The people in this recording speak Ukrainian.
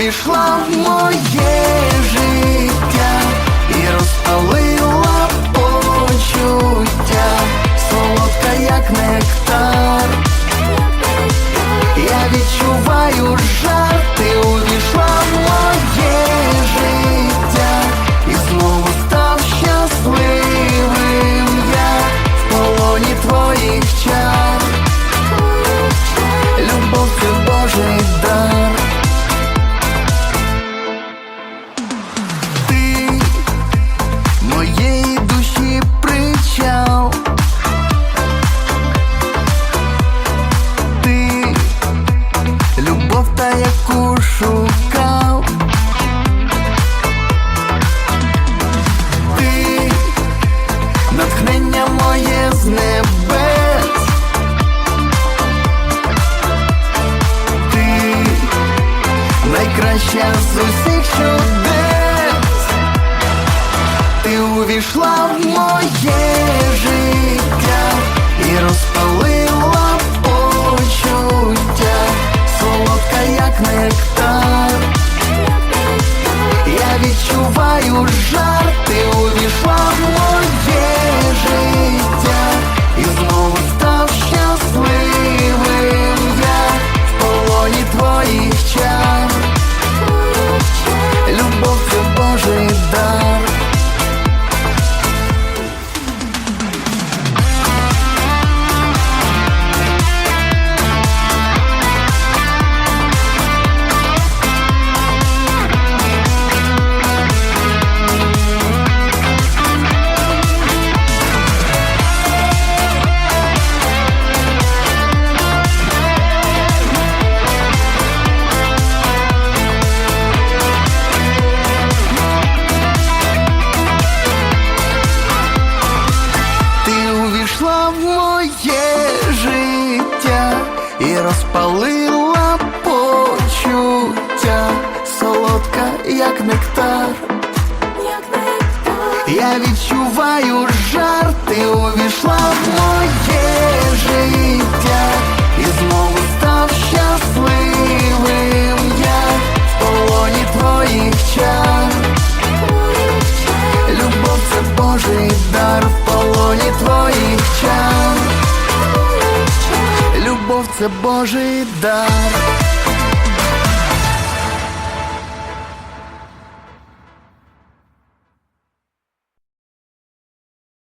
увійшла в моє життя і розпалила. лавку. Ти натхнення моє з небес. Ти найкраща з. Ти увійшла в моє. І розпалила почуття, солодка, як нектар. Я відчуваю жар, ти увійшла в моє це Божий дар.